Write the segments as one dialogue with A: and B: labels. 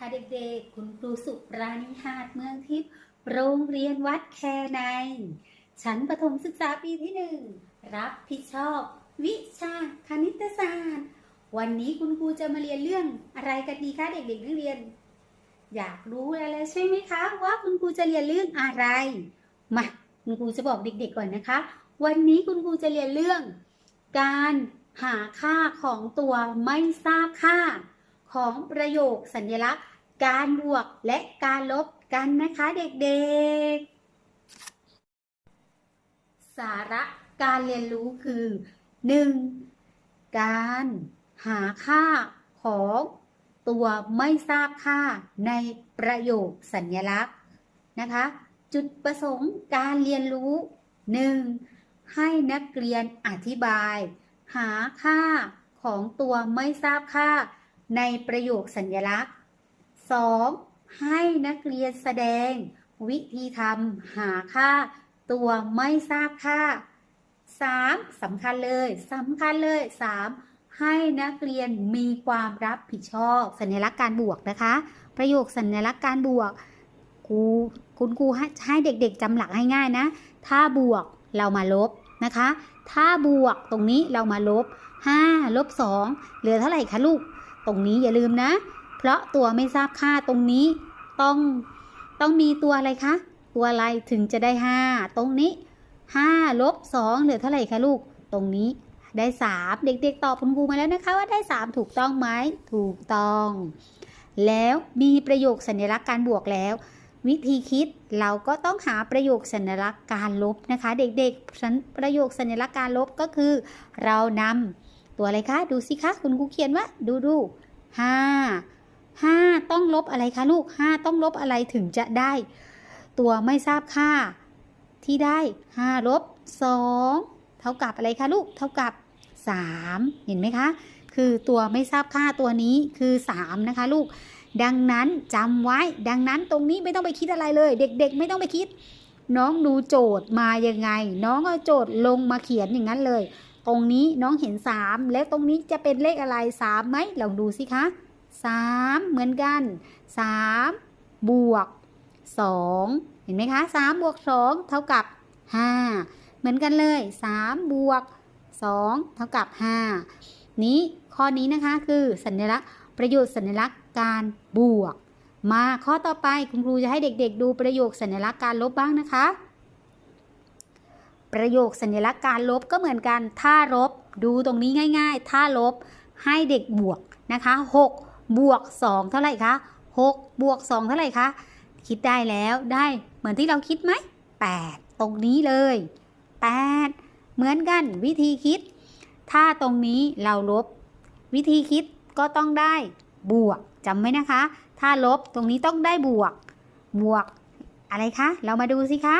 A: ค่ะเด็กๆ คุณครูสุปราณีหาดเมืองทิพย์โรงเรียนวัดแคในชั้นประถมศึกษาปีที่หนึ่งรับผิดชอบ วิชาคณิตศาสตร์ วันนี้คุณครูจะมาเรียนเรื่องอะไรกันดีคะเด็กๆนักเรียน อยากรู้อะไรใช่ไหมคะ ว่าคุณครูจะเรียนเรื่องอะไรมาคุณครูจะบอกเด็ก ๆก่อนนะคะ วันนี้คุณครูจะเรียนเรื่อง การหาค่าของตัวไม่ทราบค่า ของประโยคสัญลักษณ์ การบวกและการลบกันนะคะเด็กๆ สาระการเรียนรู้คือ 1. การหาค่าของตัวไม่ทราบค่าในประโยคสัญลักษณ์นะคะ จุดประสงค์การเรียนรู้ 1. ให้นักเรียนอธิบาย หาค่าของตัวไม่ทราบค่า ในประโยคสัญลักษณ์ 2. ให้นักเรียนแสดง วิธีทำหาค่า ตัวไม่ทราบค่า 3. สำคัญเลยสำคัญเลย 3. ให้นักเรียนมีความรับผิดชอบ สัญลักษณ์การบวกนะคะ ประโยคสัญลักษณ์การบวกครูคุณครูให้ให้เด็กๆจำหลักให้ง่ายนะ ถ้าบวกเรามาลบนะคะ ถ้าบวกตรงนี้เรามาลบ 5 ลบ 2 เหลือเท่าไหร่คะลูก ตรงนี้อย่าลืมนะ เพราะตัวไม่ทราบค่าตรงนี้ต้องต้องมีตัวอะไรคะ ตัวอะไรถึงจะได้ 5 ตรงนี้5ลบ2เหลือเท่าไหร่คะลูก ตรงนี้ได้ 3 เด็กๆตอบคุณครูมาแล้วนะคะว่าได้ 3 ถูกต้องไหมถูกต้อง แล้วมีประโยคสัญลักษณ์การบวกแล้ว วิธีคิดเราก็ต้องหาประโยคสัญลักษณ์การลบนะคะ เด็กๆประโยคสัญลักษณ์การลบก็คือ เรานำ ตัวอะไรคะ ดูสิคะคุณครูเขียนว่า ดูดูห้าห้าต้องลบอะไรคะลูกห้าต้องลบอะไรถึงจะได้ ตัวไม่ทราบค่า ที่ได้ห้าลบสองเท่ากับอะไรคะลูกเท่ากับสามเห็นไหมคะ คือตัวไม่ทราบค่าตัวนี้คือสามนะคะลูกดังนั้นจำไว้ ดังนั้นตรงนี้ไม่ต้องไปคิดอะไรเลย เด็กๆ ไม่ต้องไปคิด น้องดูโจทย์มายังไง น้องเอาโจทย์ลงมาเขียนอย่างนั้นเลย ตรงนี้น้องเห็น 3 แล้วตรงนี้จะเป็นเลขอะไร 3ไหมลองดูสิคะ 3 เหมือนกัน 3 บวก 2 เห็นไหมคะ 3 บวก 2 เท่ากับ 5 เหมือนกันเลย 3 บวก 2 เท่ากับ 5 นี้ข้อนี้นะคะคือสัญลักษณ์ประโยชน์สัญลักษณ์การบวก มาข้อต่อไปคุณครูจะให้เด็กๆ ดูประโยคสัญลักษณ์การลบบ้างนะคะ ประโยคสัญลักษณ์การลบก็เหมือนกันถ้าลบดูตรงนี้ง่าย ๆ ถ้าลบให้เด็กบวกนะคะ6บวก2เท่าไหร่คะ6บวก2เท่าไหร่คะคิดได้แล้วได้เหมือนที่เราคิดไหม8ตรงนี้เลย 8 เหมือนกันวิธีคิด ถ้าตรงนี้เราลบ วิธีคิดก็ต้องได้บวกจำไว้นะคะ ถ้าลบตรงนี้ต้องได้บวก บวกอะไรคะ เรามาดูสิคะ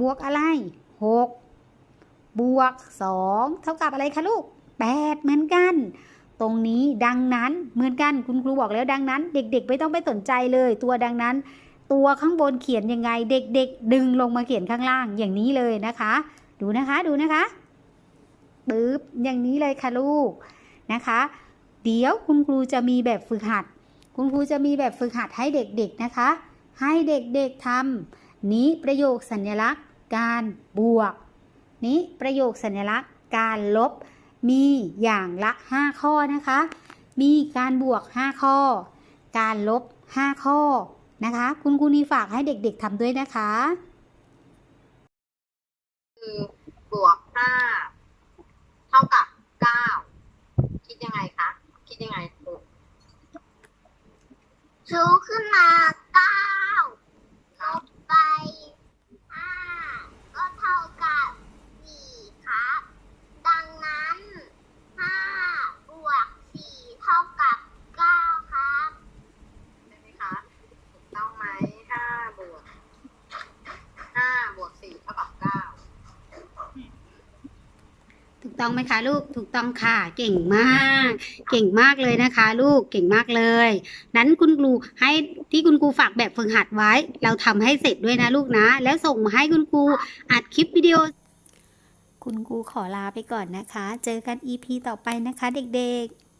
A: บวกอะไร 6 บวก 2 เท่ากับอะไรคะลูก 8 เหมือนกัน ตรงนี้ดังนั้นเหมือนกันคุณครูบอกแล้วดังนั้น เด็กๆ ไม่ต้องไปสนใจเลย ตัวดังนั้น ตัวข้างบนเขียนยังไง เด็ก ๆ ดึงลงมาเขียนข้างล่างอย่างนี้เลยนะคะ ดูนะคะดูนะคะปึ๊บอย่างนี้เลยค่ะลูกนะคะ เดี๋ยวคุณครูจะมีแบบฝึกหัด คุณครูจะมีแบบฝึกหัดให้เด็กๆนะคะ ให้เด็กๆทำนี้ประโยคสัญลักษณ์ การบวก นี้ประโยคสัญลักษณ์การลบมีอย่างละ 5 ข้อนะคะ มีการบวก 5 ข้อ การลบ 5 ข้อนะคะ คุณครูนีฝากให้เด็กๆทำด้วยนะคะ
B: คือบวกห้าเท่ากับเก้าคิดยังไงคะ คิดยังไงลูก
C: ชูขึ้นมาเก้าลบไปห้าก็เท่ากับสี่ครับ ดังนั้นห้าบวกสี่เท่ากับเก้าครับ
B: ใช่ไหมคะถูกต้องไหมห้าบวกห้าบวกสี่เท่ากับเก้า
A: ถูก ต้องไหมคะลูกถูกต้องค่ะ เก่งมาก เก่งมากเลยนะคะ ลูกเก่งมากเลย นั้นคุณครูให้ที่คุณครูฝากแบบฝึกหัดไว้ เราทำให้เสร็จด้วยนะลูกนะ แล้วส่งมาให้คุณครูอัดคลิปวิดีโอ คุณครูขอลาไปก่อนนะคะ เจอกัน EP ต่อไปนะคะ เด็กๆ